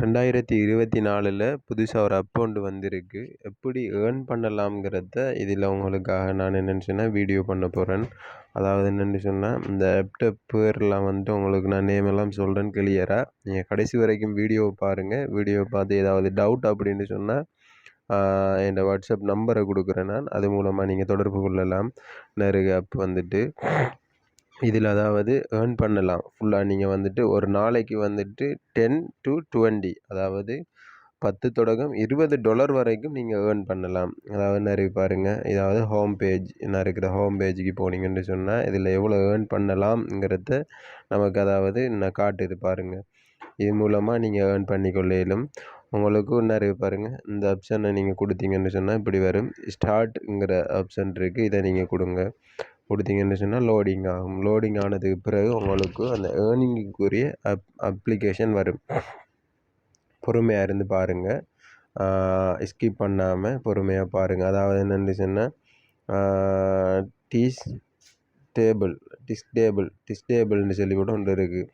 ரெண்டாயிரத்தி இருபத்தி நாலில் புதுசாக ஒரு அக்கௌண்ட் வந்திருக்கு. எப்படி ஏர்ன் பண்ணலாம்ங்கிறத இதில் உங்களுக்காக நான் என்னென்னு சொன்னால் வீடியோ பண்ண போகிறேன் அதாவது என்னென்னு சொன்னால் இந்த ஆப்ட பேர்லாம் வந்துட்டு உங்களுக்கு நான் நேம் எல்லாம் சொல்கிறேன் கிளியராக நீங்கள் கடைசி வரைக்கும் வீடியோவை பாருங்கள் வீடியோ பார்த்து ஏதாவது டவுட் அப்படின்னு சொன்னால் என் வாட்ஸ்அப் நம்பரை கொடுக்குறேன் நான். அது மூலமாக நீங்கள் தொடர்பு கொள்ளலாம். நெருக ஆப் வந்துட்டு. இதில் அதாவது ஏர்ன் பண்ணலாம். ஃபுல்லாக நீங்கள் வந்துட்டு ஒரு நாளைக்கு வந்துட்டு டென் டு டுவெண்ட்டி அதாவது பத்து தொடக்கம் இருபது டொலர் வரைக்கும் நீங்கள் ஏர்ன் பண்ணலாம். அதாவது நிறைய பாருங்கள் இதாவது ஹோம் பேஜ் என்ன இருக்கிற ஹோம் பேஜுக்கு போனீங்கன்னு சொன்னால் இதில் எவ்வளோ ஏர்ன் பண்ணலாம்ங்கிறத நமக்கு அதாவது நான் காட்டுது பாருங்கள் இது மூலமாக நீங்கள் ஏர்ன் பண்ணிக்கொள்ளையிலும் உங்களுக்கு நிறைய பாருங்கள் இந்த ஆப்ஷனை நீங்கள் கொடுத்தீங்கன்னு சொன்னால் இப்படி வரும். ஸ்டார்ட்ங்கிற ஆப்ஷன் இருக்குது இதை நீங்கள் கொடுங்க. கொடுத்தீங்கன்னு சொன்னால் லோடிங் ஆகும். லோடிங் ஆனதுக்கு பிறகு உங்களுக்கு அந்த ஏர்னிங்குக்குரிய அப் அப்ளிகேஷன் வரும். பொறுமையாக இருந்து பாருங்கள் ஸ்கிப் பண்ணாமல் பொறுமையாக பாருங்கள் அதாவது என்னென்னு சொன்னால் this table this table this டேபிள்னு சொல்லி கூட ஒன்று இருக்குது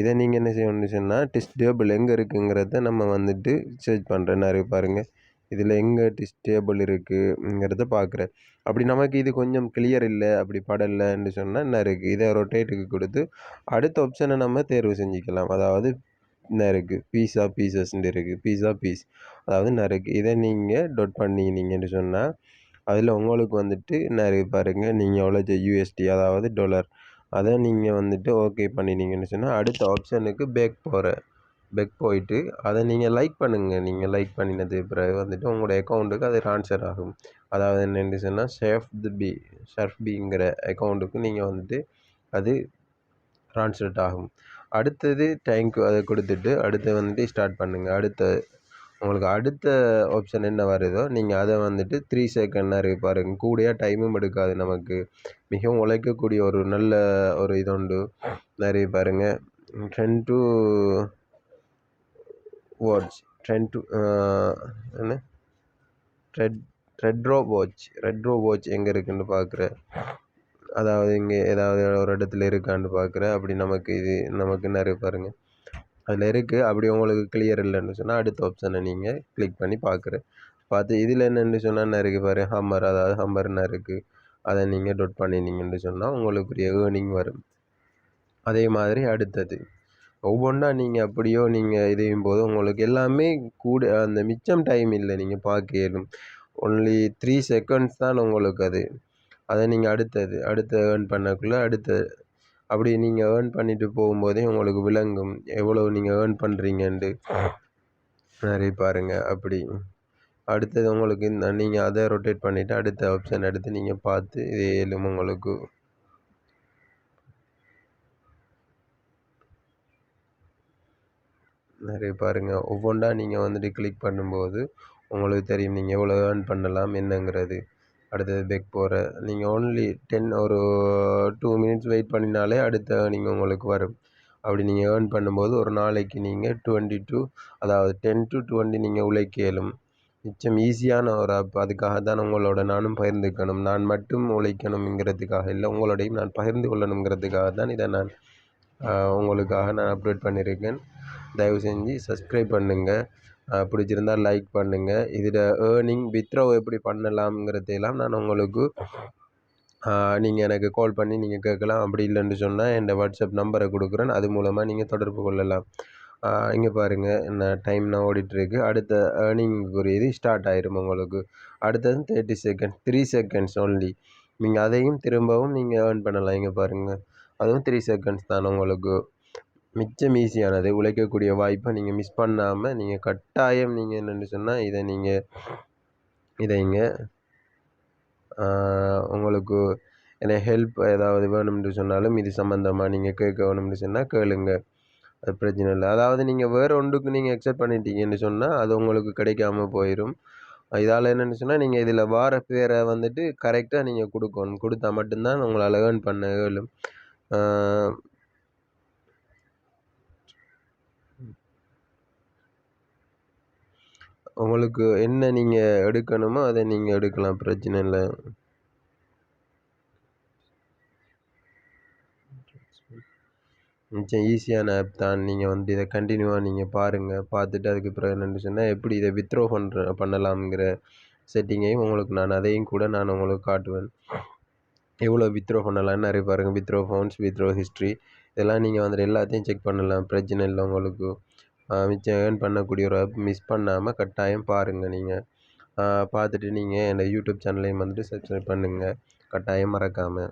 இதை நீங்கள் என்ன செய்யணும்னு சொன்னால் டிஸ் டேபிள் எங்கே இருக்குங்கிறத நம்ம வந்துட்டு சர்ச் பண்ணுற நிறைய பாருங்கள் இதில் எங்கே டிஸ்டேபிள் இருக்குங்கிறத பார்க்குறேன். அப்படி நமக்கு இது கொஞ்சம் கிளியர் இல்லை அப்படி படலைன்னு சொன்னால் என்ன இருக்குது? இதை ரொட்டேட்டுக்கு கொடுத்து அடுத்த ஆப்ஷனை நம்ம தேர்வு செஞ்சுக்கலாம். அதாவது என்ன இருக்குது? பீஸா பீசஸ்ன்னு இருக்குது. பீஸா பீஸ் அதாவது என்ன இருக்குது? இதை நீங்கள் டொட் பண்ணினீங்கன்னு சொன்னால் அதில் உங்களுக்கு வந்துட்டு என்ன இருக்குது பாருங்கள் நீங்கள் எவ்வளோ யூஎஸ்டி அதாவது டொலர் அதை நீங்கள் வந்துட்டு ஓகே பண்ணினீங்கன்னு சொன்னால் அடுத்த ஆப்ஷனுக்கு பேக் போகிற பேக் போயிட்டு அதை நீங்கள் லைக் பண்ணுங்கள் நீங்கள் லைக் பண்ணினது பிறகு வந்துட்டு உங்களோட அக்கௌண்ட்டுக்கு அது ட்ரான்ஸ்ஃபர் ஆகும். அதாவது என்னென்னு சொன்னால் ஷேஃப் தி பி ஷர்ஃப் பிங்கிற அக்கௌண்ட்டுக்கு நீங்கள் வந்துட்டு அது ட்ரான்ஸ்லேட் ஆகும். அடுத்தது டேங்க் அதை கொடுத்துட்டு அடுத்து வந்துட்டு ஸ்டார்ட் பண்ணுங்கள் அடுத்த உங்களுக்கு அடுத்த ஆப்ஷன் என்ன வருதோ நீங்கள் அதை வந்துட்டு த்ரீ செகண்ட் நிறைய பாருங்கள் கூடையாக டைமும் எடுக்காது நமக்கு. மிகவும் உழைக்கக்கூடிய ஒரு நல்ல ஒரு இது உண்டு. நிறைய பாருங்கள் ten to watch trend uh, என்ன? Red retro watch retro watch எங்கே இருக்குன்னு பார்க்குறேன் அதாவது இங்கே ஏதாவது ஒரு இடத்துல இருக்கான்னு பார்க்குறேன் அப்படி நமக்கு இது நமக்கு நிறைய பாருங்கள் அதில் இருக்குது அப்படி உங்களுக்கு கிளியர் இல்லைன்னு சொன்னால் அடுத்த ஆப்ஷனை நீங்கள் கிளிக் பண்ணி பார்க்குறேன் பார்த்து இதில் என்னென்னு சொன்னால் என்ன இருக்குது பாரு? ஹம்மர் அதாவது ஹம்மர்னா இருக்குது அதை நீங்கள் டொட் பண்ணினீங்கன்னு சொன்னால் உங்களுக்குரிய ஏர்னிங் வரும். அதே மாதிரி அடுத்தது. ஒவ்வொன்றா நீங்கள் அப்படியோ நீங்கள் இதையும் போது உங்களுக்கு எல்லாமே கூட அந்த மிச்சம் டைம் இல்லை. நீங்கள் பார்க்க இயலும் ஒன்லி த்ரீ செகண்ட்ஸ் தான் உங்களுக்கு அது. அதை நீங்கள் அடுத்தது அடுத்து ஏர்ன் பண்ணக்குள்ளே அடுத்த அப்படி நீங்கள் ஏர்ன் பண்ணிட்டு போகும்போதே உங்களுக்கு விளங்கும். எவ்வளோ நீங்கள் ஏர்ன் பண்ணுறீங்கன்ட்டு நிறைய பாருங்கள் அப்படி. அடுத்தது உங்களுக்கு இந்த நீங்கள் அதை ரொட்டேட் பண்ணிவிட்டு அடுத்த ஆப்ஷன் எடுத்து நீங்கள் பார்த்து இது ஏழும் உங்களுக்கு நிறைய பாருங்கள் ஒவ்வொன்றா நீங்கள் வந்துட்டு கிளிக் பண்ணும்போது உங்களுக்கு தெரியும் நீங்கள் எவ்வளோ ஏர்ன் பண்ணலாம் என்னங்கிறது. அடுத்தது பெக் போகிற நீங்கள் ஓன்லி டென் ஒரு டூ மினிட்ஸ் வெயிட் பண்ணினாலே அடுத்த நீங்கள் உங்களுக்கு வரும். அப்படி நீங்கள் ஏர்ன் பண்ணும்போது ஒரு நாளைக்கு நீங்கள் டுவெண்ட்டி டூ அதாவது டென் டு டுவெண்ட்டி நீங்கள் உழைக்க இயலும் மிச்சம் ஈஸியான ஒரு ஆப் அதுக்காக தான் உங்களோட நானும் பகிர்ந்துக்கணும். நான் மட்டும் உழைக்கணுங்கிறதுக்காக இல்லை உங்களோடையும் நான் பகிர்ந்து கொள்ளணுங்கிறதுக்காக தான் இதை நான் உங்களுக்காக நான் அப்டேட் பண்ணியிருக்கேன். தயவு செஞ்சு சப்ஸ்கிரைப் பண்ணுங்கள் பிடிச்சிருந்தா லைக் பண்ணுங்கள் இதில் ஏர்னிங் வித்ரோ எப்படி பண்ணலாம்ங்கிறதையெல்லாம் நான் உங்களுக்கு நீங்கள் எனக்கு கால் பண்ணி நீங்கள் கேட்கலாம். அப்படி இல்லைன்னு சொன்னால் என் வாட்ஸ்அப் நம்பரை கொடுக்குறேன். அது மூலமாக நீங்கள் தொடர்பு கொள்ளலாம். இங்கே பாருங்கள் என்ன டைம் நான் ஓடிட்டுருக்கு. அடுத்த ஏர்னிங்குரியது ஸ்டார்ட் ஆயிரும் உங்களுக்கு. அடுத்தது thirty second three seconds only நீங்கள் அதையும் திரும்பவும் நீங்கள் ஏர்ன் பண்ணலாம். இங்கே பாருங்கள் அதுவும் த்ரீ செகண்ட்ஸ் தான் உங்களுக்கு. மிச்சம் ஈஸியானது உழைக்கக்கூடிய வாய்ப்பை நீங்கள் மிஸ் பண்ணாமல் நீங்கள் கட்டாயம் நீங்கள் என்னென்னு சொன்னால் இதை நீங்கள் இதைங்க உங்களுக்கு என்ன ஹெல்ப் ஏதாவது வேணும்னு சொன்னாலும் இது சம்மந்தமாக நீங்கள் கேட்க வேணும்னு சொன்னால் கேளுங்க. அது பிரச்சனை இல்லை. அதாவது நீங்கள் வேறு ஒன்றுக்கு நீங்கள் அக்செப்ட் பண்ணிட்டீங்கன்னு சொன்னால் அது உங்களுக்கு கிடைக்காம போயிடும் இதால் என்னென்னு சொன்னால் நீங்கள் இதில் வார பேரை வந்துட்டு கரெக்டாக நீங்கள் கொடுக்கணும். கொடுத்தா மட்டும்தான் உங்களால் ஏர்ன் பண்ண இயலும். உங்களுக்கு என்ன நீங்கள் எடுக்கணுமோ அதை நீங்கள் எடுக்கலாம் பிரச்சனை இல்லை. மிச்சம் ஈஸியான ஆப் தான். நீங்கள் வந்து இதை கண்டினியூவாக நீங்கள் பாருங்கள் பார்த்துட்டு அதுக்கு பிறகு என்னென்னு சொன்னால் எப்படி இதை வித்ரோ பண்ணுற பண்ணலாம்ங்கிற செட்டிங்கையும் உங்களுக்கு நான் அதையும் கூட நான் உங்களுக்கு காட்டுவேன். எவ்வளோ வித்ட்ரா பண்ணலாம்னு நிறைய பாருங்கள் வித்ட்ரா ஃபோன்ஸ் வித்ட்ரா ஹிஸ்ட்ரி இதெல்லாம் நீங்கள் வந்துட்டு எல்லாத்தையும் செக் பண்ணலாம். பிரச்சனை இல்லை உங்களுக்கு. மிச்சம் ஏர்ன் பண்ணக்கூடிய ஒரு ஆப் மிஸ் பண்ணாமல் கட்டாயம் பாருங்கள் நீங்கள் பார்த்துட்டு நீங்கள் என்னோடய யூடியூப் சேனலையும் வந்துட்டு சப்ஸ்கிரைப் பண்ணுங்கள் கட்டாயம் மறக்காமல்